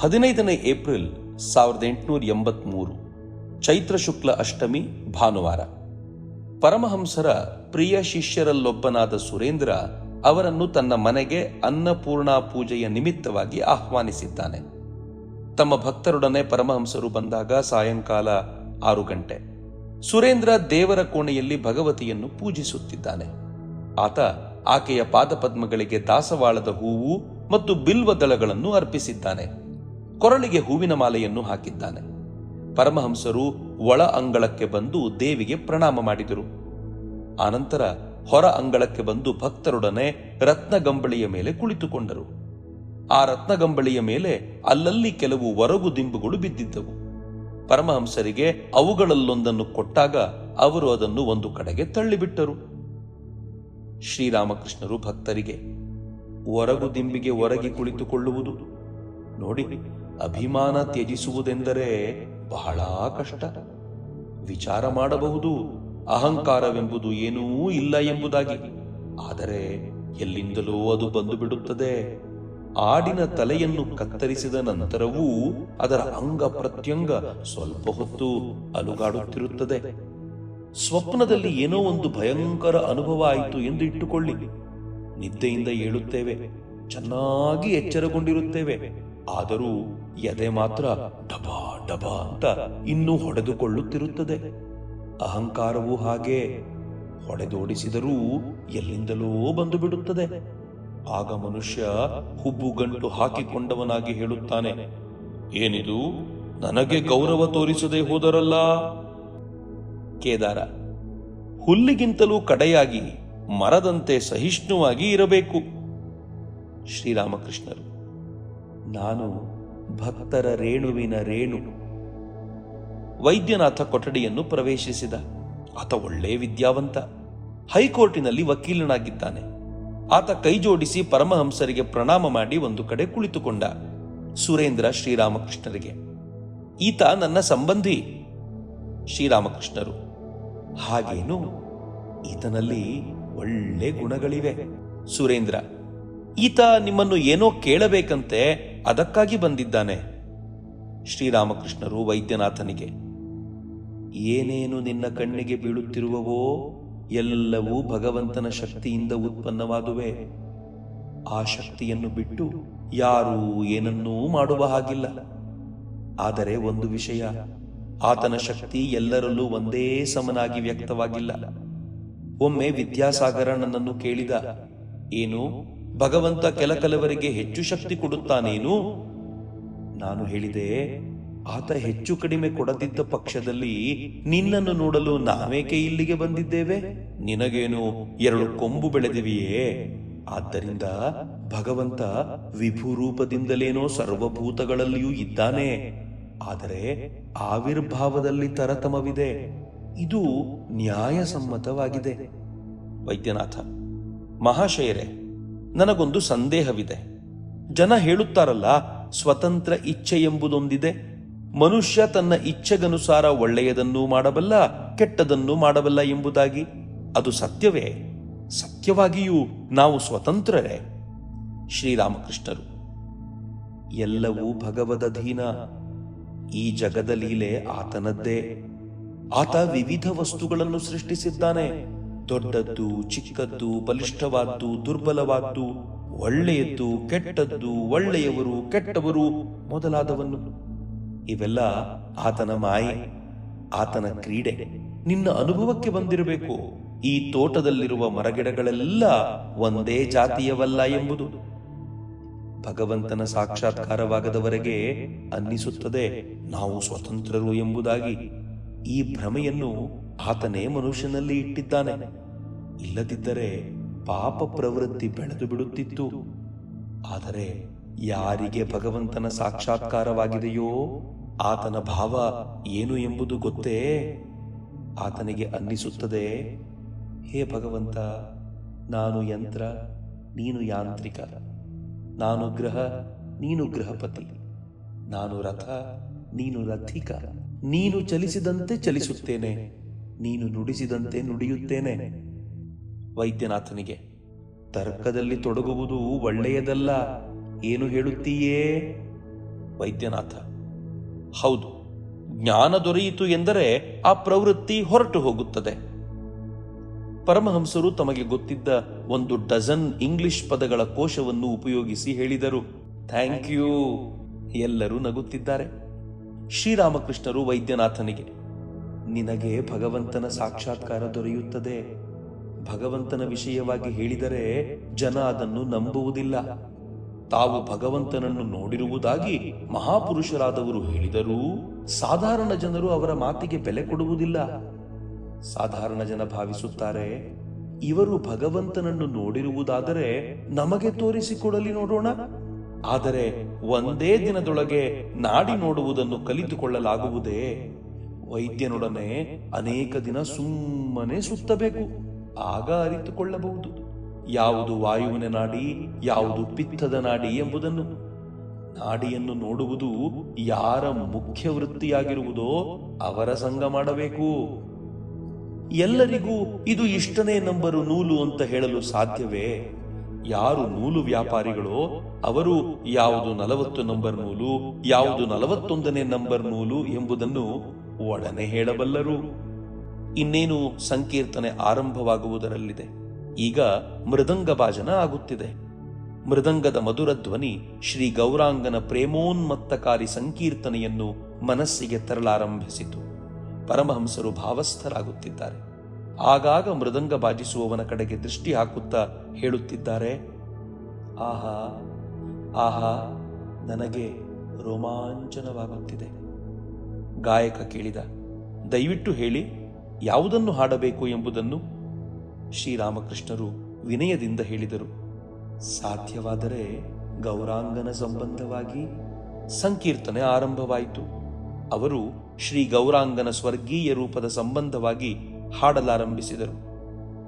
ಹದಿನೈದನೇ ಏಪ್ರಿಲ್ ಸಾವಿರದ ಎಂಟುನೂರ ಎಂಬತ್ಮೂರು, ಚೈತ್ರ ಶುಕ್ಲ ಅಷ್ಟಮಿ, ಭಾನುವಾರ. ಪರಮಹಂಸರ ಪ್ರಿಯ ಶಿಷ್ಯರಲ್ಲೊಬ್ಬನಾದ ಸುರೇಂದ್ರ ಅವರನ್ನು ತನ್ನ ಮನೆಗೆ ಅನ್ನಪೂರ್ಣ ಪೂಜೆಯ ನಿಮಿತ್ತವಾಗಿ ಆಹ್ವಾನಿಸಿದ್ದಾನೆ. ತಮ್ಮ ಭಕ್ತರೊಡನೆ ಪರಮಹಂಸರು ಬಂದಾಗ ಸಾಯಂಕಾಲ ಆರು ಗಂಟೆ. ಸುರೇಂದ್ರ ದೇವರ ಕೋಣೆಯಲ್ಲಿ ಭಗವತಿಯನ್ನು ಪೂಜಿಸುತ್ತಿದ್ದಾನೆ. ಆತ ಆಕೆಯ ಪಾದಪದ್ಮಗಳಿಗೆ ದಾಸವಾಳದ ಹೂವು ಮತ್ತು ಬಿಲ್ವ ದಳಗಳನ್ನು ಅರ್ಪಿಸಿದ್ದಾನೆ. ಕೊರಳಿಗೆ ಹೂವಿನ ಮಾಲೆಯನ್ನು ಹಾಕಿದ್ದಾನೆ. ಪರಮಹಂಸರು ಒಳ ಅಂಗಳಕ್ಕೆ ಬಂದು ದೇವಿಗೆ ಪ್ರಣಾಮ ಮಾಡಿದರು. ಆನಂತರ ಹೊರ ಅಂಗಳಕ್ಕೆ ಬಂದು ಭಕ್ತರೊಡನೆ ರತ್ನಗಂಬಳಿಯ ಮೇಲೆ ಕುಳಿತುಕೊಂಡರು. ಆ ರತ್ನಗಂಬಳಿಯ ಮೇಲೆ ಅಲ್ಲಲ್ಲಿ ಕೆಲವು ಒರಗು ದಿಂಬುಗಳು ಬಿದ್ದಿದ್ದವು. ಪರಮಹಂಸರಿಗೆ ಅವುಗಳಲ್ಲೊಂದನ್ನು ಕೊಟ್ಟಾಗ ಅವರು ಅದನ್ನು ಒಂದು ಕಡೆಗೆ ತಳ್ಳಿಬಿಟ್ಟರು. ಶ್ರೀರಾಮಕೃಷ್ಣರು ಭಕ್ತರಿಗೆ ಒರಗು ದಿಂಬಿಗೆ ಒರಗಿ ಕುಳಿತುಕೊಳ್ಳುವುದು. ನೋಡಿ ಅಭಿಮಾನ ತ್ಯಜಿಸುವುದೆಂದರೆ ಬಹಳ ಕಷ್ಟ. ವಿಚಾರ ಮಾಡಬಹುದು, ಅಹಂಕಾರವೆಂಬುದು ಏನೂ ಇಲ್ಲ ಎಂಬುದಾಗಿ. ಆದರೆ ಎಲ್ಲಿಂದಲೋ ಅದು ಬಂದು ಬಿಡುತ್ತದೆ ಆಡಿನ ತಲೆಯನ್ನು ಕತ್ತರಿಸಿದ ನಂತರವೂ ಅದರ ಅಂಗ ಪ್ರತ್ಯಂಗ ಸ್ವಲ್ಪ ಹೊತ್ತು ಅಲುಗಾಡುತ್ತಿರುತ್ತದೆ. ಸ್ವಪ್ನದಲ್ಲಿ ಏನೋ ಒಂದು ಭಯಂಕರ ಅನುಭವ ಆಯಿತು ಎಂದು ಇಟ್ಟುಕೊಳ್ಳಿ. ನಿದ್ದೆಯಿಂದ ಏಳುತ್ತೇವೆ, ಚೆನ್ನಾಗಿ ಎಚ್ಚರಗೊಂಡಿರುತ್ತೇವೆ. ಆದರೂ ಎದೆ ಮಾತ್ರ ಡಬಾ ಡಬಾ ಅಂತ ಇನ್ನೂ ಹೊಡೆದುಕೊಳ್ಳುತ್ತಿರುತ್ತದೆ. ಅಹಂಕಾರವೂ ಹಾಗೆ ಹೊಡೆದೋಡಿಸಿದರೂ ಎಲ್ಲಿಂದಲೋ ಬಂದು ಬಿಡುತ್ತದೆ ಆಗ ಮನುಷ್ಯ ಹುಬ್ಬುಗಂಟು ಹಾಕಿಕೊಂಡವನಾಗಿ ಹೇಳುತ್ತಾನೆ, ಏನಿದು? ನನಗೆ ಗೌರವ ತೋರಿಸದೆ ಹೋದರಲ್ಲ? ಕೇದಾರ, ಹುಲ್ಲಿಗಿಂತಲೂ ಕಡೆಯಾಗಿ ಮರದಂತೆ ಸಹಿಷ್ಣುವಾಗಿ ಇರಬೇಕು. ಶ್ರೀರಾಮಕೃಷ್ಣರು, ನಾನು ಭಕ್ತರ ರೇಣುವಿನ ರೇಣು. ವೈದ್ಯನಾಥ ಕೊಠಡಿಯನ್ನು ಪ್ರವೇಶಿಸಿದ. ಆತ ಒಳ್ಳೆ ವಿದ್ಯಾವಂತ. ಹೈಕೋರ್ಟಿನಲ್ಲಿ ವಕೀಲನಾಗಿದ್ದಾನೆ. ಆತ ಕೈಜೋಡಿಸಿ ಪರಮಹಂಸರಿಗೆ ಪ್ರಣಾಮ ಮಾಡಿ ಒಂದು ಕಡೆ ಕುಳಿತುಕೊಂಡ. ಸುರೇಂದ್ರ ಶ್ರೀರಾಮಕೃಷ್ಣರಿಗೆ. ಈತ ನನ್ನ ಸಂಬಂಧಿ. ಶ್ರೀರಾಮಕೃಷ್ಣರು. ಹಾಗೇನು? ಈತನಲ್ಲಿ ಒಳ್ಳೆ ಗುಣಗಳಿವೆ. ಸುರೇಂದ್ರ. ಈತ ನಿಮ್ಮನ್ನು ಏನೋ ಕೇಳಬೇಕಂತೆ. ಅದಕ್ಕಾಗಿ ಬಂದಿದ್ದಾನೆ. ಶ್ರೀರಾಮಕೃಷ್ಣರು ವೈದ್ಯನಾಥನಿಗೆ, ಏನೇನು ನಿನ್ನ ಕಣ್ಣಿಗೆ ಬೀಳುತ್ತಿರುವವೋ ಎಲ್ಲವೂ ಭಗವಂತನ ಶಕ್ತಿಯಿಂದ ಉತ್ಪನ್ನವಾದುವೆ. ಆ ಶಕ್ತಿಯನ್ನು ಬಿಟ್ಟು ಯಾರೂ ಏನನ್ನೂ ಮಾಡುವ ಹಾಗಿಲ್ಲ. ಆದರೆ ಒಂದು ವಿಷಯ, ಆತನ ಶಕ್ತಿ ಎಲ್ಲರಲ್ಲೂ ಒಂದೇ ಸಮನಾಗಿ ವ್ಯಕ್ತವಾಗಿಲ್ಲ. ಒಮ್ಮೆ ವಿದ್ಯಾಸಾಗರ ನನ್ನನ್ನು ಕೇಳಿದ, ಏನು? ಭಗವಂತ ಕೆಲ ಕೆಲವರಿಗೆ ಹೆಚ್ಚು ಶಕ್ತಿ ಕೊಡುತ್ತಾನೇನು? ನಾನು ಹೇಳಿದೆ, ಆತ ಹೆಚ್ಚು ಕಡಿಮೆ ಕೊಡದಿದ್ದ ಪಕ್ಷದಲ್ಲಿ ನಿನ್ನನ್ನು ನೋಡಲು ನಾವೇಕೆ ಇಲ್ಲಿಗೆ ಬಂದಿದ್ದೇವೆ? ನಿನಗೇನು ಎರಡು ಕೊಂಬು ಬೆಳೆದಿವೆಯೇ? ಆದ್ದರಿಂದ ಭಗವಂತ ವಿಭು ರೂಪದಿಂದಲೇನೋ ಸರ್ವಭೂತಗಳಲ್ಲಿಯೂ ಇದ್ದಾನೆ. ಆದರೆ ಆವಿರ್ಭಾವದಲ್ಲಿ ತರತಮವಿದೆ. ಇದು ನ್ಯಾಯಸಮ್ಮತವಾಗಿದೆ. ವೈದ್ಯನಾಥ, ಮಹಾಶಯರೇ ನನಗೊಂದು ಸಂದೇಹವಿದೆ. ಜನ ಹೇಳುತ್ತಾರಲ್ಲ, ಸ್ವತಂತ್ರ ಇಚ್ಛೆ ಎಂಬುದೊಂದಿದೆ. ಮನುಷ್ಯ ತನ್ನ ಇಚ್ಛೆಗನುಸಾರ ಒಳ್ಳೆಯದನ್ನು ಮಾಡಬಲ್ಲ, ಕೆಟ್ಟದನ್ನು ಮಾಡಬಲ್ಲ ಎಂಬುದಾಗಿ. ಅದು ಸತ್ಯವೇ. ಸತ್ಯವಾಗಿಯೂ ನಾವು ಸ್ವತಂತ್ರರೇ. ಶ್ರೀರಾಮಕೃಷ್ಣರು. ಎಲ್ಲವೂ ಭಗವದಧೀನ ಈ ಜಗದ ಲೀಲೆ ಆತನದ್ದೇ. ಆತ ವಿವಿಧ ವಸ್ತುಗಳನ್ನು ಸೃಷ್ಟಿಸಿದ್ದಾನೆ. ದೊಡ್ಡದ್ದು, ಚಿಕ್ಕದ್ದು, ಬಲಿಷ್ಠವಾದ್ದು, ದುರ್ಬಲವಾದ್ದು, ಒಳ್ಳೆಯದ್ದು, ಕೆಟ್ಟದ್ದು, ಒಳ್ಳೆಯವರು, ಕೆಟ್ಟವರು ಮೊದಲಾದವನ್ನು. ಇವೆಲ್ಲ ಆತನ ಮಾಯೆ, ಆತನ ಕ್ರೀಡೆ. ನಿನ್ನ ಅನುಭವಕ್ಕೆ ಬಂದಿರಬೇಕು. ಈ ತೋಟದಲ್ಲಿರುವ ಮರಗಿಡಗಳೆಲ್ಲ ಒಂದೇ ಜಾತಿಯವಲ್ಲ ಎಂಬುದು. ಭಗವಂತನ ಸಾಕ್ಷಾತ್ಕಾರವಾಗದವರೆಗೆ ಅನ್ನಿಸುತ್ತದೆ, ನಾವು ಸ್ವತಂತ್ರರು ಎಂಬುದಾಗಿ. ಈ ಭ್ರಮೆಯನ್ನು ಆತನೇ ಮನುಷ್ಯನಲ್ಲಿ ಇಟ್ಟಿದ್ದಾನೆ. ಇಲ್ಲದಿದ್ದರೆ ಪಾಪ ಪ್ರವೃತ್ತಿ ಬೆಳೆದು ಬಿಡುತ್ತಿತ್ತು. ಆದರೆ ಯಾರಿಗೆ ಭಗವಂತನ ಸಾಕ್ಷಾತ್ಕಾರವಾಗಿದೆಯೋ ಆತನ ಭಾವ ಏನು ಎಂಬುದು ಗೊತ್ತೇ? ಆತನಿಗೆ ಅನ್ನಿಸುತ್ತದೆ, ಹೇ ಭಗವಂತ, ನಾನು ಯಂತ್ರ, ನೀನು ಯಾಂತ್ರಿಕ. ನಾನು ಗ್ರಹ, ನೀನು ಗೃಹಪತಿ. ನಾನು ರಥ, ನೀನು ರಥಿಕ. ನೀನು ಚಲಿಸಿದಂತೆ ಚಲಿಸುತ್ತೇನೆ, ನೀನು ನುಡಿಸಿದಂತೆ ನುಡಿಯುತ್ತೇನೆ. ವೈದ್ಯನಾಥನಿಗೆ, ತರ್ಕದಲ್ಲಿ ತೊಡಗುವುದು ಒಳ್ಳೆಯದಲ್ಲ, ಏನು ಹೇಳುತ್ತೀಯೇ? ವೈದ್ಯನಾಥ, ಹೌದು, ಜ್ಞಾನ ದೊರೆಯಿತು ಎಂದರೆ ಆ ಪ್ರವೃತ್ತಿ ಹೊರಟು ಹೋಗುತ್ತದೆ. ಪರಮಹಂಸರು ತಮಗೆ ಗೊತ್ತಿದ್ದ ಒಂದು ಡಜನ್ ಇಂಗ್ಲಿಷ್ ಪದಗಳ ಕೋಶವನ್ನು ಉಪಯೋಗಿಸಿ ಹೇಳಿದರು. Thank you. ಎಲ್ಲರೂ ನಗುತ್ತಿದ್ದಾರೆ. ಶ್ರೀರಾಮಕೃಷ್ಣರು ವೈದ್ಯನಾಥನಿಗೆ, ನಿನಗೆ ಭಗವಂತನ ಸಾಕ್ಷಾತ್ಕಾರ ದೊರೆಯುತ್ತದೆ. ಭಗವಂತನ ವಿಷಯವಾಗಿ ಹೇಳಿದರೆ ಜನ ಅದನ್ನು ನಂಬುವುದಿಲ್ಲ. ತಾವು ಭಗವಂತನನ್ನು ನೋಡಿರುವುದಾಗಿ ಮಹಾಪುರುಷರಾದವರು ಹೇಳಿದರೂ ಸಾಧಾರಣ ಜನರು ಅವರ ಮಾತಿಗೆ ಬೆಲೆ ಕೊಡುವುದಿಲ್ಲ. ಸಾಧಾರಣ ಜನ ಭಾವಿಸುತ್ತಾರೆ, ಇವರು ಭಗವಂತನನ್ನು ನೋಡಿರುವುದಾದರೆ ನಮಗೆ ತೋರಿಸಿಕೊಡಲಿ ನೋಡೋಣ. ಆದರೆ ಒಂದೇ ದಿನದೊಳಗೆ ನಾಡಿ ನೋಡುವುದನ್ನು ಕಲಿತುಕೊಳ್ಳಲಾಗುವುದೇ? ವೈದ್ಯನೊಡನೆ ಅನೇಕ ದಿನ ಸುಮ್ಮನೆ ಸುತ್ತಬೇಕು, ಆಗ ಅರಿತುಕೊಳ್ಳಬಹುದು. ಯಾವುದು ವಾಯುವಿನ ನಾಡಿ, ಯಾವುದು ಪಿತ್ತದ ನಾಡಿ ಎಂಬುದನ್ನು. ನಾಡಿಯನ್ನು ನೋಡುವುದು ಯಾರ ಮುಖ್ಯ ವೃತ್ತಿಯಾಗಿರುವುದೋ ಅವರ ಸಂಗ ಮಾಡಬೇಕು. ಎಲ್ಲರಿಗೂ ಇದು ಇಷ್ಟನೇ ನಂಬರು ನೂಲು ಅಂತ ಹೇಳಲು ಸಾಧ್ಯವೇ? ಯಾರು ನೂಲು ವ್ಯಾಪಾರಿಗಳೋ ಅವರು ಯಾವುದು ನಲವತ್ತು ನಂಬರ್ ನೂಲು, ಯಾವುದು ನಲವತ್ತೊಂದನೇ ನಂಬರ್ ನೂಲು ಎಂಬುದನ್ನು ಒಡನೆ ಹೇಳಬಲ್ಲರು. ಇನ್ನೇನು ಸಂಕೀರ್ತನೆ ಆರಂಭವಾಗುವುದರಲ್ಲಿದೆ. ಈಗ ಮೃದಂಗ ಭಾಜನ ಆಗುತ್ತಿದೆ. ಮೃದಂಗದ ಮಧುರ ಧ್ವನಿ ಶ್ರೀ ಗೌರಾಂಗನ ಪ್ರೇಮೋನ್ಮತ್ತಕಾರಿ ಸಂಕೀರ್ತನೆಯನ್ನು ಮನಸ್ಸಿಗೆ ತರಲಾರಂಭಿಸಿತು. ಪರಮಹಂಸರು ಭಾವಸ್ಥರಾಗುತ್ತಿದ್ದಾರೆ. ಆಗಾಗ ಮೃದಂಗ ಬಾಜಿಸುವವನ ಕಡೆಗೆ ದೃಷ್ಟಿ ಹಾಕುತ್ತಾ ಹೇಳುತ್ತಿದ್ದಾರೆ, ಆಹಾ ಆಹಾ, ನನಗೆ ರೋಮಾಂಚನವಾಗುತ್ತಿದೆ. ಗಾಯಕ ಕೇಳಿದ, ದಯವಿಟ್ಟು ಹೇಳಿ, ಯಾವುದನ್ನು ಹಾಡಬೇಕು ಎಂಬುದನ್ನು? ಶ್ರೀರಾಮಕೃಷ್ಣರು ವಿನಯದಿಂದ ಹೇಳಿದರು, ಸಾಧ್ಯವಾದರೆ ಗೌರಾಂಗನ ಸಂಬಂಧವಾಗಿ ಸಂಕೀರ್ತನೆ ಆರಂಭವಾಯಿತು. ಅವರು ಶ್ರೀ ಗೌರಾಂಗನ ಸ್ವರ್ಗೀಯ ರೂಪದ ಸಂಬಂಧವಾಗಿ ಹಾಡಲಾರಂಭಿಸಿದರು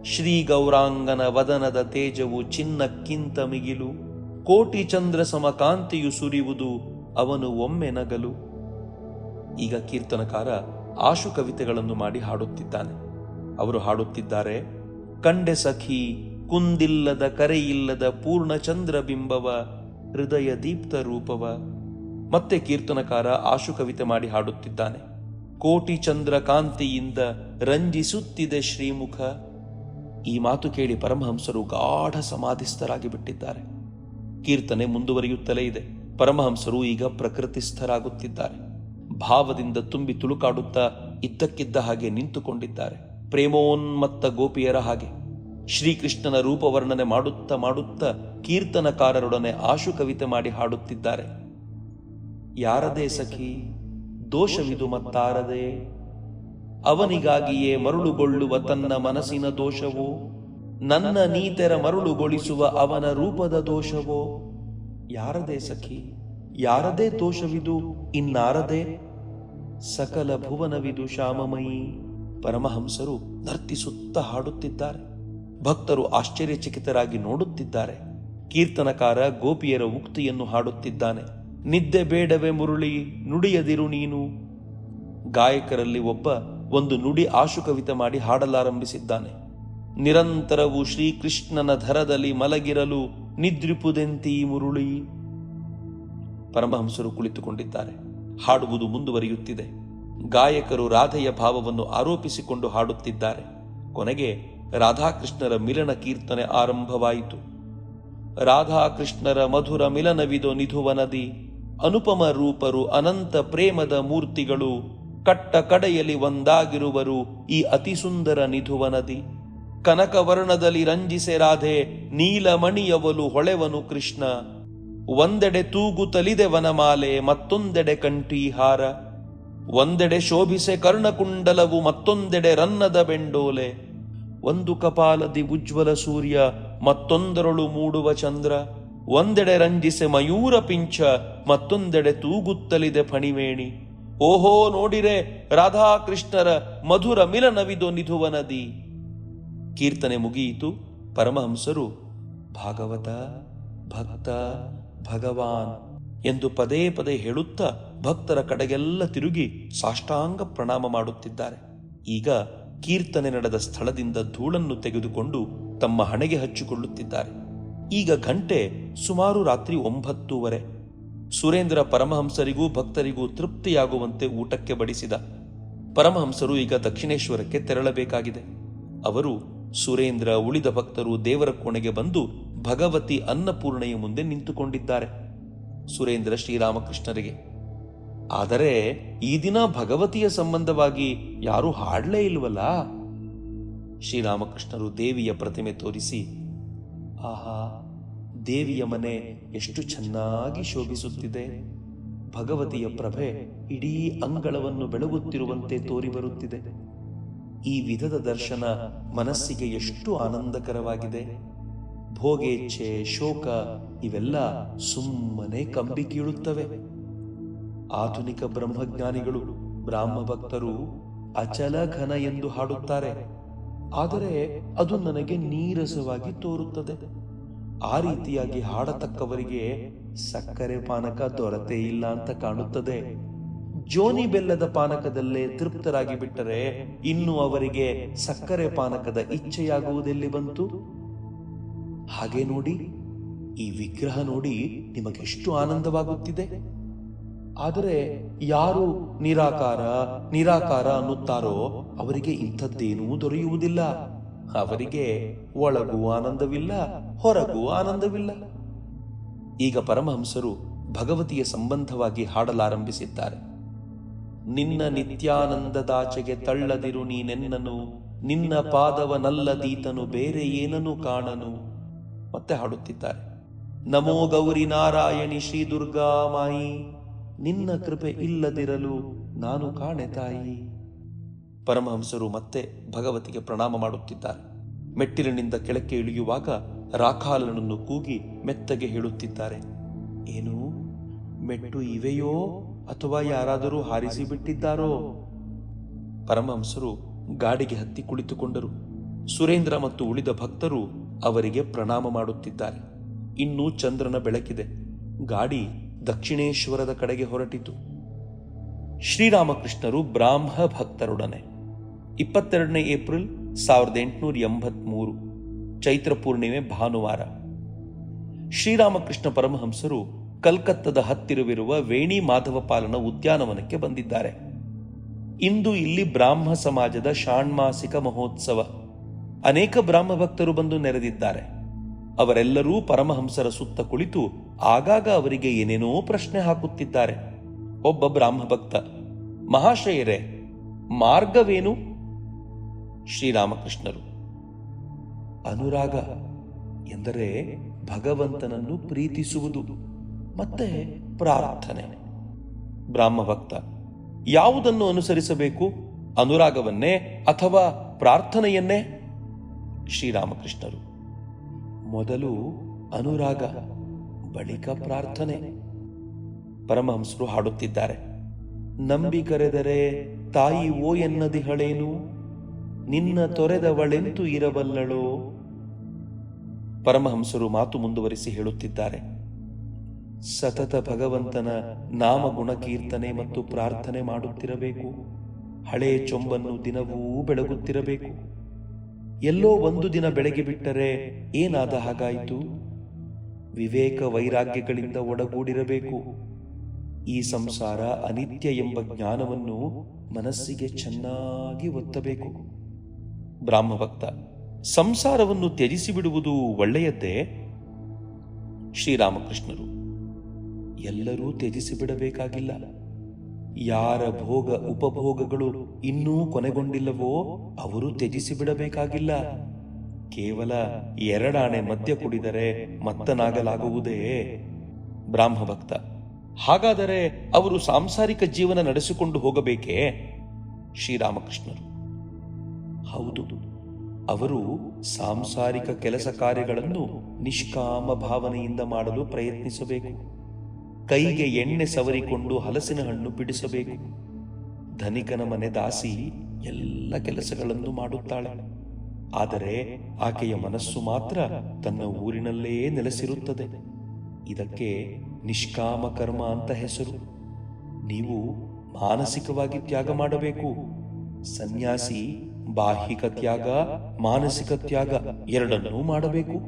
ಶ್ರೀ ಗೌರಾಂಗನ ವದನದ ತೇಜವು ಚಿನ್ನಕ್ಕಿಂತ ಮಿಗಿಲು, ಕೋಟಿ ಚಂದ್ರ ಸಮಕಾಂತಿಯು ಸುರಿಯುವುದು ಅವನು ಒಮ್ಮೆ ನಗಲು. ಈಗ ಕೀರ್ತನಕಾರ ಆಶು ಕವಿತೆಗಳನ್ನು ಮಾಡಿ ಹಾಡುತ್ತಿದ್ದಾನೆ. ಅವರು ಹಾಡುತ್ತಿದ್ದಾರೆ, ಕಂಡೆ ಸಖಿ, ಕುಂದಿಲ್ಲದ ಕರೆಯಿಲ್ಲದ ಪೂರ್ಣ ಚಂದ್ರ ಬಿಂಬವ, ಹೃದಯ ದೀಪ್ತ ರೂಪವ. ಮತ್ತೆ ಕೀರ್ತನಕಾರ ಆಶು ಕವಿತೆ ಮಾಡಿ ಹಾಡುತ್ತಿದ್ದಾನೆ. ಕೋಟಿ ಚಂದ್ರ ಕಾಂತಿಯಿಂದ ರಂಜಿಸುತ್ತಿದೆ ಶ್ರೀಮುಖ. ಈ ಮಾತು ಕೇಳಿ ಪರಮಹಂಸರು ಗಾಢ ಸಮಾಧಿಸ್ಥರಾಗಿ ಬಿಟ್ಟಿದ್ದಾರೆ ಕೀರ್ತನೆ ಮುಂದುವರಿಯುತ್ತಲೇ ಇದೆ. ಪರಮಹಂಸರು ಈಗ ಪ್ರಕೃತಿಸ್ಥರಾಗುತ್ತಿದ್ದಾರೆ. ಭಾವದಿಂದ ತುಂಬಿ ತುಳುಕಾಡುತ್ತಾ ಇದ್ದಕ್ಕಿದ್ದ ಹಾಗೆ ನಿಂತುಕೊಂಡಿದ್ದಾರೆ. ಪ್ರೇಮೋನ್ಮತ್ತ ಗೋಪಿಯರ ಹಾಗೆ. ಶ್ರೀಕೃಷ್ಣನ ರೂಪವರ್ಣನೆ ಮಾಡುತ್ತಾ ಮಾಡುತ್ತಾ ಕೀರ್ತನಕಾರರೊಡನೆ ಆಶು ಕವಿತೆ ಮಾಡಿ ಹಾಡುತ್ತಿದ್ದಾರೆ. ಯಾರದೇ ಸಖಿ ದೋಷವಿದು ಮತ್ತಾರದೆ ಅವನಿಗಾಗಿಯೇ ಮರುಳುಗೊಳ್ಳುವ ತನ್ನ ಮನಸ್ಸಿನ ದೋಷವೋ, ನನ್ನ ನೀತೆರ ಮರುಳುಗೊಳಿಸುವ ಅವನ ರೂಪದ ದೋಷವೋ? ಯಾರದೇ ಸಖಿ? ಯಾರದೇ ದೋಷವಿದು? ಇನ್ನಾರದೆ? ಸಕಲ ಭುವನವಿದು ಶ್ಯಾಮಮಯಿ. ಪರಮಹಂಸರು ನರ್ತಿಸುತ್ತ ಹಾಡುತ್ತಿದ್ದಾರೆ. ಭಕ್ತರು ಆಶ್ಚರ್ಯಚಕಿತರಾಗಿ ನೋಡುತ್ತಿದ್ದಾರೆ. ಕೀರ್ತನಕಾರ ಗೋಪಿಯರ ಉಕ್ತಿಯನ್ನು ಹಾಡುತ್ತಿದ್ದಾನೆ. ನಿದ್ದೆ ಬೇಡವೆ ಮುರುಳಿ, ನುಡಿಯದಿರು ನೀನು. ಗಾಯಕರಲ್ಲಿ ಒಬ್ಬ ಒಂದು ನುಡಿ ಆಶು ಕವಿತೆ ಮಾಡಿ ಹಾಡಲಾರಂಭಿಸಿದ್ದಾನೆ. ನಿರಂತರವು ಶ್ರೀಕೃಷ್ಣನ ಧರದಲ್ಲಿ ಮಲಗಿರಲು ನಿದ್ರಿಪುದೆಂತೀ ಮುರುಳಿ. ಪರಮಹಂಸರು ಕುಳಿತುಕೊಂಡಿದ್ದಾರೆ. ಹಾಡುವುದು ಮುಂದುವರಿಯುತ್ತಿದೆ. ಗಾಯಕರು ರಾಧೆಯ ಭಾವವನ್ನು ಆರೋಪಿಸಿಕೊಂಡು ಹಾಡುತ್ತಿದ್ದಾರೆ. ಕೊನೆಗೆ ರಾಧಾಕೃಷ್ಣರ ಮಿಲನ ಕೀರ್ತನೆ ಆರಂಭವಾಯಿತು. ರಾಧಾಕೃಷ್ಣರ ಮಧುರ ಮಿಲನವಿದೋ ನಿಧುವನದಿ ಅನುಪಮ ರೂಪರು ಅನಂತ ಪ್ರೇಮದ ಮೂರ್ತಿಗಳು ಕಟ್ಟ ಕಡೆಯಲ್ಲಿ ಒಂದಾಗಿರುವರು ಈ ಅತಿ ಸುಂದರ ನಿಧುವನದಿ. ಕನಕವರ್ಣದಲ್ಲಿ ರಂಜಿಸೆ ರಾಧೆ, ನೀಲಮಣಿಯವಲು ಹೊಳೆವನು ಕೃಷ್ಣ. ಒಂದೆಡೆ ತೂಗುತಲಿದೆ ವನಮಾಲೆ ಮತ್ತೊಂದೆಡೆ ಕಂಠೀಹಾರ. ಒಂದೆಡೆ ಶೋಭಿಸೆ ಕರ್ಣಕುಂಡಲವು, ಮತ್ತೊಂದೆಡೆ ರನ್ನದ ಬೆಂಡೋಲೆ. ಒಂದು ಕಪಾಲದಿ ಉಜ್ವಲ ಸೂರ್ಯ, ಮತ್ತೊಂದರಳು ಮೂಡುವ ಚಂದ್ರ. ಒಂದೆಡೆ ರಂಜಿಸೆ ಮಯೂರ ಪಿಂಚ, ಮತ್ತೊಂದೆಡೆ ತೂಗುತ್ತಲಿದೆ ಫಣಿವೇಣಿ. ಓಹೋ ನೋಡಿರೆ ರಾಧಾಕೃಷ್ಣರ ಮಧುರ ಮಿಲನವಿದು ನಿಧುವ ನದಿ ಕೀರ್ತನೆ ಮುಗಿಯಿತು, ಪರಮಹಂಸರು, ಭಾಗವತ, ಭಕ್ತ, ಭಗವಾನ್ ಎಂದು ಪದೇ ಪದೇ ಹೇಳುತ್ತಾ ಭಕ್ತರ ಕಡೆಗೆಲ್ಲ ತಿರುಗಿ ಸಾಷ್ಟಾಂಗ ಪ್ರಣಾಮ ಮಾಡುತ್ತಿದ್ದಾರೆ. ಈಗ ಕೀರ್ತನೆ ನಡೆದ ಸ್ಥಳದಿಂದ ಧೂಳನ್ನು ತೆಗೆದುಕೊಂಡು ತಮ್ಮ ಹಣೆಗೆ ಹಚ್ಚಿಕೊಳ್ಳುತ್ತಿದ್ದಾರೆ. ಈಗ ಗಂಟೆ ಸುಮಾರು ರಾತ್ರಿ ಒಂಬತ್ತೂವರೆ. ಸುರೇಂದ್ರ ಪರಮಹಂಸರಿಗೂ ಭಕ್ತರಿಗೂ ತೃಪ್ತಿಯಾಗುವಂತೆ ಊಟಕ್ಕೆ ಬಡಿಸಿದ. ಪರಮಹಂಸರು ಈಗ ದಕ್ಷಿಣೇಶ್ವರಕ್ಕೆ ತೆರಳಬೇಕಾಗಿದೆ. ಅವರು ಸುರೇಂದ್ರ, ಉಳಿದ ಭಕ್ತರು ದೇವರ ಕೋಣೆಗೆ ಬಂದು ಭಗವತಿ ಅನ್ನಪೂರ್ಣೆಯ ಮುಂದೆ ನಿಂತುಕೊಂಡಿದ್ದಾರೆ. ಸುರೇಂದ್ರ ಶ್ರೀರಾಮಕೃಷ್ಣರಿಗೆ, ಆದರೆ ಈ ದಿನ ಭಗವತಿಯ ಸಂಬಂಧವಾಗಿ ಯಾರೂ ಹಾಡಲೇ ಇಲ್ವಲ್ಲ? ಶ್ರೀರಾಮಕೃಷ್ಣರು ದೇವಿಯ ಪ್ರತಿಮೆ ತೋರಿಸಿ ಆಹಾ, ದೇವಿಯ ಮನೆ ಎಷ್ಟು ಚೆನ್ನಾಗಿ ಶೋಭಿಸುತ್ತಿದೆ. ಭಗವತಿಯ ಪ್ರಭೆ ಇಡೀ ಅಂಗಳವನ್ನು ಬೆಳಗುತ್ತಿರುವಂತೆ ತೋರಿ ಬರುತ್ತಿದೆ ಈ ವಿಧದ ದರ್ಶನ ಮನಸ್ಸಿಗೆ ಎಷ್ಟು ಆನಂದಕರವಾಗಿದೆ. ಭೋಗೇಚ್ಛೆ, ಶೋಕ ಇವೆಲ್ಲ ಸುಮ್ಮನೆ ಕಂಬಿ ಕೀಳುತ್ತವೆ. ಆಧುನಿಕ ಬ್ರಹ್ಮಜ್ಞಾನಿಗಳು ಬ್ರಾಹ್ಮ ಭಕ್ತರು ಅಚಲ ಘನ ಎಂದು ಹಾಡುತ್ತಾರೆ. ಆದರೆ ಅದು ನನಗೆ ನೀರಸವಾಗಿ ತೋರುತ್ತದೆ. ಆ ರೀತಿಯಾಗಿ ಹಾಡತಕ್ಕವರಿಗೆ ಸಕ್ಕರೆ ಪಾನಕ ದೊರತೆ ಇಲ್ಲ ಅಂತ ಕಾಣುತ್ತದೆ. ಜೋನಿ ಬೆಲ್ಲದ ಪಾನಕದಲ್ಲೇ ತೃಪ್ತರಾಗಿ ಬಿಟ್ಟರೆ ಇನ್ನು ಅವರಿಗೆ ಸಕ್ಕರೆ ಪಾನಕದ ಇಚ್ಛೆಯಾಗುವುದೆಲ್ಲಿ ಬಂತು? ಹಾಗೆ ನೋಡಿ, ಈ ವಿಗ್ರಹ ನೋಡಿ ನಿಮಗೆಷ್ಟು ಆನಂದವಾಗುತ್ತಿದೆ. ಆದರೆ ಯಾರು ನಿರಾಕಾರ ನಿರಾಕಾರ ಅನ್ನುತ್ತಾರೋ ಅವರಿಗೆ ಇಂಥದ್ದೇನೂ ದೊರೆಯುವುದಿಲ್ಲ. ಅವರಿಗೆ ಒಳಗೂ ಆನಂದವಿಲ್ಲ ಹೊರಗೂ ಆನಂದವಿಲ್ಲ. ಈಗ ಪರಮಹಂಸರು ಭಗವತಿಯ ಸಂಬಂಧವಾಗಿ ಹಾಡಲಾರಂಭಿಸಿದ್ದಾರೆ. ನಿನ್ನ ನಿತ್ಯಾನಂದದಾಚೆಗೆ ತಳ್ಳದಿರು ನೀನೆನ್ನನು, ನಿನ್ನ ಪಾದವನಲ್ಲದೀತನು ಬೇರೆ ಏನನು ಕಾಣನು? ಮತ್ತೆ ಹಾಡುತ್ತಿದ್ದಾರೆ. ನಮೋ ಗೌರಿ ನಾರಾಯಣಿ ಶ್ರೀ ದುರ್ಗಾ ಮಾಯಿ. ನಿನ್ನ ಕೃಪೆ ಇಲ್ಲದಿರಲು ನಾನು ಕಾಣೆ ತಾಯಿ. ಪರಮಹಂಸರು ಮತ್ತೆ ಭಗವತಿಗೆ ಪ್ರಣಾಮ ಮಾಡುತ್ತಿದ್ದಾರೆ. ಮೆಟ್ಟಿಲಿನಿಂದ ಕೆಳಕ್ಕೆ ಇಳಿಯುವಾಗ ರಾಖಾಲನನ್ನು ಕೂಗಿ ಮೆತ್ತಗೆ ಹೇಳುತ್ತಿದ್ದಾರೆ. ಏನು? ಮೆಟ್ಟು ಇವೆಯೋ ಅಥವಾ ಯಾರಾದರೂ ಹಾರಿಸಿ ಬಿಟ್ಟಿದ್ದಾರೋ? ಪರಮಹಂಸರು ಗಾಡಿಗೆ ಹತ್ತಿ ಕುಳಿತುಕೊಂಡರು. ಸುರೇಂದ್ರ ಮತ್ತು ಉಳಿದ ಭಕ್ತರು ಅವರಿಗೆ ಪ್ರಣಾಮ ಮಾಡುತ್ತಿದ್ದಾರೆ. ಇನ್ನೂ ಚಂದ್ರನ ಬೆಳಕಿದೆ. ಗಾಡಿ ದಕ್ಷಿಣೇಶ್ವರದ ಕಡೆಗೆ ಹೊರಟಿತು. ಶ್ರೀರಾಮಕೃಷ್ಣರು ಬ್ರಾಹ್ಮ ಭಕ್ತರೊಡನೆ. ಇಪ್ಪತ್ತೆರಡನೇ ಏಪ್ರಿಲ್ ಸಾವಿರದ ಎಂಟುನೂರ ಎಂಬತ್ಮೂರು, ಚೈತ್ರ ಪೂರ್ಣಿಮೆ ಭಾನುವಾರ. ಶ್ರೀರಾಮಕೃಷ್ಣ ಪರಮಹಂಸರು ಕಲ್ಕತ್ತದ ಹತ್ತಿರವಿರುವ ವೇಣಿ ಮಾಧವಪಾಲನ ಉದ್ಯಾನವನಕ್ಕೆ ಬಂದಿದ್ದಾರೆ. ಇಂದು ಇಲ್ಲಿ ಬ್ರಾಹ್ಮ ಸಮಾಜದ ಷಾಣ್ಮಾಸಿಕ ಮಹೋತ್ಸವ. ಅನೇಕ ಬ್ರಾಹ್ಮ ಭಕ್ತರು ಬಂದು ನೆರೆದಿದ್ದಾರೆ. ಅವರೆಲ್ಲರೂ ಪರಮಹಂಸರ ಸುತ್ತ ಕುಳಿತು ಆಗಾಗ ಅವರಿಗೆ ಏನೇನೋ ಪ್ರಶ್ನೆ ಹಾಕುತ್ತಿದ್ದಾರೆ. ಒಬ್ಬ ಬ್ರಾಹ್ಮ ಭಕ್ತ ಮಹಾಶಯರೇ ಮಾರ್ಗವೇನು? ಶ್ರೀರಾಮಕೃಷ್ಣರು. ಅನುರಾಗ, ಎಂದರೆ ಭಗವಂತನನ್ನು ಪ್ರೀತಿಸುವುದು, ಮತ್ತೆ ಪ್ರಾರ್ಥನೆ. ಬ್ರಾಹ್ಮ ಭಕ್ತ, ಯಾವುದನ್ನು ಅನುಸರಿಸಬೇಕು, ಅನುರಾಗವನ್ನೇ ಅಥವಾ ಪ್ರಾರ್ಥನೆಯನ್ನೇ? ಶ್ರೀರಾಮಕೃಷ್ಣರು. ಮೊದಲು ಅನುರಾಗ ಬಳಿಕ ಪ್ರಾರ್ಥನೆ. ಪರಮಹಂಸರು ಹಾಡುತ್ತಿದ್ದಾರೆ. ನಂಬಿ ಕರೆದರೆ ತಾಯಿ ಓ ಎನ್ನದಿಹಳೇನು ನಿನ್ನ ತೊರೆದವಳೆಂತು ಇರಬಲ್ಲಳು? ಪರಮಹಂಸರು ಮಾತು ಮುಂದುವರಿಸಿ ಹೇಳುತ್ತಿದ್ದಾರೆ. ಸತತ ಭಗವಂತನ ನಾಮ ಗುಣಕೀರ್ತನೆ ಮತ್ತು ಪ್ರಾರ್ಥನೆ ಮಾಡುತ್ತಿರಬೇಕು. ಹಳೆಯ ಚೊಂಬನ್ನು ದಿನವೂ ಬೆಳಗುತ್ತಿರಬೇಕು. ಎಲ್ಲೋ ಒಂದು ದಿನ ಬೆಳಗ್ಗೆ ಬಿಟ್ಟರೆ ಏನಾದ ಹಾಗಾಯಿತು? ವಿವೇಕ ವೈರಾಗ್ಯಗಳಿಂದ ಒಡಗೂಡಿರಬೇಕು. ಈ ಸಂಸಾರ ಅನಿತ್ಯ ಎಂಬ ಜ್ಞಾನವನ್ನು ಮನಸ್ಸಿಗೆ ಚೆನ್ನಾಗಿ ಒತ್ತಬೇಕು. ಬ್ರಾಹ್ಮಭಕ್ತ, ಸಂಸಾರವನ್ನು ತ್ಯಜಿಸಿ ಬಿಡುವುದು ಒಳ್ಳೆಯದ್ದೇ? ಶ್ರೀರಾಮಕೃಷ್ಣರು, ಎಲ್ಲರೂ ತ್ಯಜಿಸಿ ಬಿಡಬೇಕಾಗಿಲ್ಲ ಯಾರ ಭೋಗ ಉಪಭೋಗಗಳು ಇನ್ನೂ ಕೊನೆಗೊಂಡಿಲ್ಲವೋ, ಅವರು ತ್ಯಜಿಸಿ ಬಿಡಬೇಕಾಗಿಲ್ಲ ಕೇವಲ ಎರಡಾಣೆ ಮದ್ಯ ಕುಡಿದರೆ ಮತ್ತನಾಗಲಾಗುವುದೇ? ಬ್ರಾಹ್ಮಭಕ್ತ, ಹಾಗಾದರೆ ಅವರು ಸಾಂಸಾರಿಕ ಜೀವನ ನಡೆಸಿಕೊಂಡು ಹೋಗಬೇಕೇ? ಶ್ರೀರಾಮಕೃಷ್ಣರು, ಹೌದು, ಅವರು ಸಾಂಸಾರಿಕ ಕೆಲಸ ಕಾರ್ಯಗಳನ್ನು ನಿಷ್ಕಾಮ ಭಾವನೆಯಿಂದ ಮಾಡಲು ಪ್ರಯತ್ನಿಸಬೇಕು. ಕೈಗೆ ಎಣ್ಣೆ ಸವರಿಕೊಂಡು ಹಲಸಿನ ಹಣ್ಣು ಬಿಡಿಸಬೇಕು. ಧನಿಕನ ಮನೆ ದಾಸಿ ಎಲ್ಲ ಕೆಲಸಗಳನ್ನು ಮಾಡುತ್ತಾಳೆ. ಆದರೆ ಆಕೆಯ ಮನಸ್ಸು ಮಾತ್ರ ತನ್ನ ಊರಿನಲ್ಲೇ ನೆಲೆಸಿರುತ್ತದೆ. ಇದಕ್ಕೆ ನಿಷ್ಕಾಮ ಕರ್ಮ ಅಂತ ಹೆಸರು. ನೀವು ಮಾನಸಿಕವಾಗಿ ತ್ಯಾಗ ಮಾಡಬೇಕು. ಸನ್ಯಾಸಿ ಬಾಹಿಕ ತ್ಯಾಗ, ಮಾನಸಿಕ ತ್ಯಾಗ ಎರಡನ್ನೂ ಮಾಡಬೇಕು.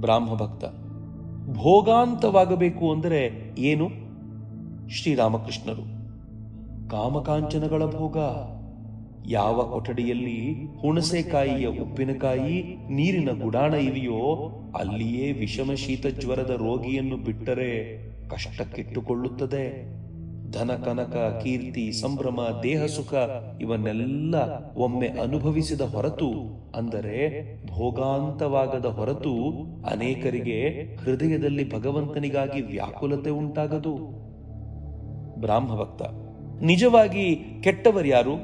ಬ್ರಾಹ್ಮ ಭಕ್ತ ಭೋಗಾಂತವಾಗಬೇಕು ಅಂದರೆ ಏನು? ಶ್ರೀರಾಮಕೃಷ್ಣರು, ಕಾಮಕಾಂಚನಗಳ ಭೋಗ. ಯಾವ ಕೊಠಡಿಯಲ್ಲಿ ಹುಣಸೆಕಾಯಿಯ ಉಪ್ಪಿನಕಾಯಿ, ನೀರಿನ ಗುಡಾಣ ಇವೆಯೋ ಅಲ್ಲಿಯೇ ವಿಷಮ ಶೀತ ಜ್ವರದ ರೋಗಿಯನ್ನು ಬಿಟ್ಟರೆ ಕಷ್ಟಕ್ಕಿಟ್ಟುಕೊಳ್ಳುತ್ತದೆ. ಧನ ಕನಕ, ಕೀರ್ತಿ, ಸಂಭ್ರಮ, ದೇಹ ಸುಖ ಇವನ್ನೆಲ್ಲ ಒಮ್ಮೆ ಅನುಭವಿಸಿದ ಹೊರತು, ಅಂದರೆ ಭೋಗಾಂತವಾಗದ ಹೊರತು ಅನೇಕರಿಗೆ ಹೃದಯದಲ್ಲಿ ಭಗವಂತನಿಗಾಗಿ ವ್ಯಾಕುಲತೆ ಉಂಟಾಗದು. ಬ್ರಾಹ್ಮಭಕ್ತ, ನಿಜವಾಗಿ ಕೆಟ್ಟವರ್ಯಾರು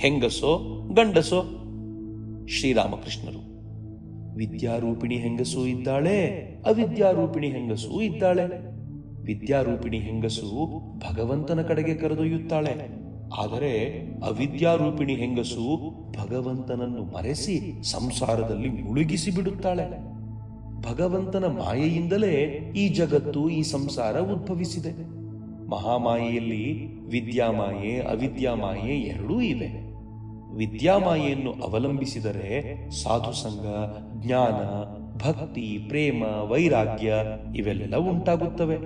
ಹೆಂಗಸೋ, ಗಂಡಸೋ, ಶ್ರೀರಾಮಕೃಷ್ಣರು. ವಿದ್ಯಾರೂಪಿಣಿ ಹೆಂಗಸು ಇದ್ದಾಳೆ, ಅವಿದ್ಯಾರೂಪಿಣಿ ಹೆಂಗಸು ಇದ್ದಾಳೆ. ವಿದ್ಯಾರೂಪಿಣಿ ಹೆಂಗಸು ಭಗವಂತನ ಕಡೆಗೆ ಕರೆದೊಯ್ಯುತ್ತಾಳೆ. ಆದರೆ ಅವಿದ್ಯಾರೂಪಿಣಿ ಹೆಂಗಸು ಭಗವಂತನನ್ನು ಮರೆಸಿ ಸಂಸಾರದಲ್ಲಿ ಮುಳುಗಿಸಿ ಬಿಡುತ್ತಾಳೆ. ಭಗವಂತನ ಮಾಯೆಯಿಂದಲೇ ಈ ಜಗತ್ತು, ಈ ಸಂಸಾರ ಉದ್ಭವಿಸಿದೆ. ಮಹಾಮಾಯೆಯಲ್ಲಿ ವಿದ್ಯಾಮಾಯೆ, ಅವಿದ್ಯಾಮಾಯೆ ಎರಡೂ ಇವೆ. ವಿದ್ಯಾಮಾಯೆಯನ್ನು ಅವಲಂಬಿಸಿದರೆ ಸಾಧುಸಂಗ ಜ್ಞಾನ, ಭಕ್ತಿ, ಪ್ರೇಮ, ವೈರಾಗ್ಯ ಇವೆಲ್ಲ ಉಂಟಾಗುತ್ತವೆ.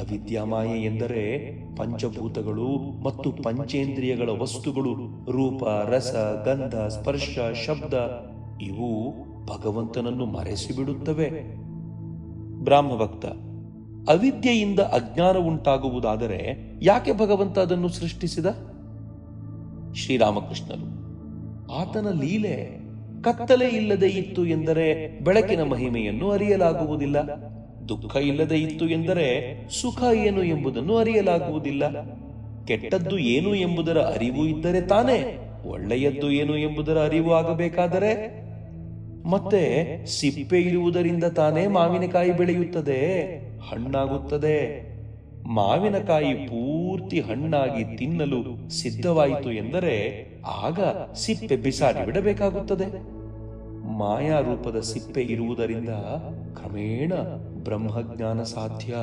ಅವಿದ್ಯಾಮಾಯ ಎಂದರೆ ಪಂಚಭೂತಗಳು ಮತ್ತು ಪಂಚೇಂದ್ರಿಯಗಳ ವಸ್ತುಗಳು, ರೂಪ, ರಸ, ಗಂಧ, ಸ್ಪರ್ಶ, ಶಬ್ದ, ಇವು ಭಗವಂತನನ್ನು ಮರೆಸಿಬಿಡುತ್ತವೆ. ಬ್ರಾಹ್ಮಭಕ್ತ, ಅವಿದ್ಯೆಯಿಂದ ಅಜ್ಞಾನ ಉಂಟಾಗುವುದಾದರೆ ಯಾಕೆ ಭಗವಂತ ಅದನ್ನು ಸೃಷ್ಟಿಸಿದ? ಶ್ರೀರಾಮಕೃಷ್ಣರು. ಆತನ ಲೀಲೆ ಕತ್ತಲೆ ಇಲ್ಲದೆ ಇತ್ತು ಎಂದರೆ ಬೆಳಕಿನ ಮಹಿಮೆಯನ್ನು ಅರಿಯಲಾಗುವುದಿಲ್ಲ. ದುಃಖ ಇಲ್ಲದೆ ಇತ್ತು ಎಂದರೆ ಸುಖ ಏನು ಎಂಬುದನ್ನು ಅರಿಯಲಾಗುವುದಿಲ್ಲ. ಕೆಟ್ಟದ್ದು ಏನು ಎಂಬುದರ ಅರಿವು ಇದ್ದರೆ ತಾನೇ ಒಳ್ಳೆಯದ್ದು ಏನು ಎಂಬುದರ ಅರಿವು ಆಗಬೇಕಾದರೆ? ಮತ್ತೆ ಸಿಪ್ಪೆ ಇರುವುದರಿಂದ ತಾನೇ ಮಾವಿನಕಾಯಿ ಬೆಳೆಯುತ್ತದೆ, ಹಣ್ಣಾಗುತ್ತದೆ. ಮಾವಿನಕಾಯಿ ಪೂರ್ತಿ ಹಣ್ಣಾಗಿ ತಿನ್ನಲು ಸಿದ್ಧವಾಯಿತು ಎಂದರೆ ಆಗ ಸಿಪ್ಪೆ ಬಿಸಾಡಿ ಬಿಡಬೇಕಾಗುತ್ತದೆ. ಮಾಯಾ ರೂಪದ ಸಿಪ್ಪೆ ಇರುವುದರಿಂದ ಕ್ರಮೇಣ ಬ್ರಹ್ಮಜ್ಞಾನ ಸಾಧ್ಯ.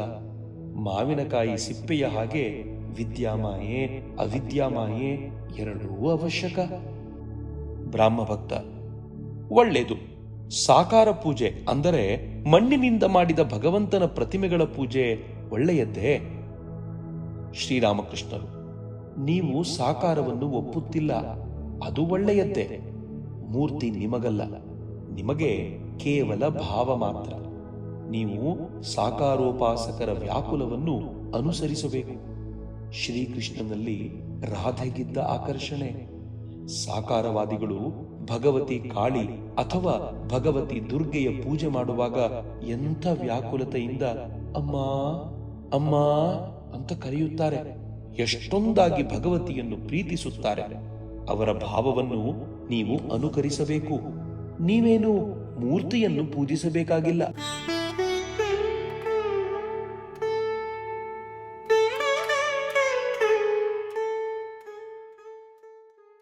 ಮಾವಿನಕಾಯಿ ಸಿಪ್ಪೆಯ ಹಾಗೆ ವಿದ್ಯಾಮಾಯೆ, ಅವಿದ್ಯಾಮಾಯೆ ಎರಡೂ ಅವಶ್ಯಕ. ಬ್ರಾಹ್ಮಭಕ್ತ, ಒಳ್ಳೆಯದು. ಸಾಕಾರ ಪೂಜೆ ಅಂದರೆ ಮಣ್ಣಿನಿಂದ ಮಾಡಿದ ಭಗವಂತನ ಪ್ರತಿಮೆಗಳ ಪೂಜೆ ಒಳ್ಳೆಯದ್ದೇ. ಶ್ರೀರಾಮಕೃಷ್ಣರು. ನೀವು ಸಾಕಾರವನ್ನು ಒಪ್ಪುತ್ತಿಲ್ಲ, ಅದು ಒಳ್ಳೆಯದ್ದೇ. ಮೂರ್ತಿ ನಿಮಗಲ್ಲ, ನಿಮಗೆ ಕೇವಲ ಭಾವ ಮಾತ್ರ. ನೀವು ಸಾಕಾರೋಪಾಸಕರ ವ್ಯಾಕುಲವನ್ನು ಅನುಸರಿಸಬೇಕು. ಶ್ರೀಕೃಷ್ಣನಲ್ಲಿ ರಾಧೆಗಿದ್ದ ಆಕರ್ಷಣೆ. ಸಾಕಾರವಾದಿಗಳು ಭಗವತಿ ಕಾಳಿ ಅಥವಾ ಭಗವತಿ ದುರ್ಗೆಯ ಪೂಜೆ ಮಾಡುವಾಗ ಎಂಥ ವ್ಯಾಕುಲತೆಯಿಂದ, ಅಮ್ಮ ಅಮ್ಮ ಅಂತ ಕರೆಯುತ್ತಾರೆ. ಎಷ್ಟೊಂದಾಗಿ ಭಗವತಿಯನ್ನು ಪ್ರೀತಿಸುತ್ತಾರೆ. ಅವರ ಭಾವವನ್ನು ನೀವು ಅನುಕರಿಸಬೇಕು. ನೀವೇನು ಮೂರ್ತಿಯನ್ನು ಪೂಜಿಸಬೇಕಾಗಿಲ್ಲ.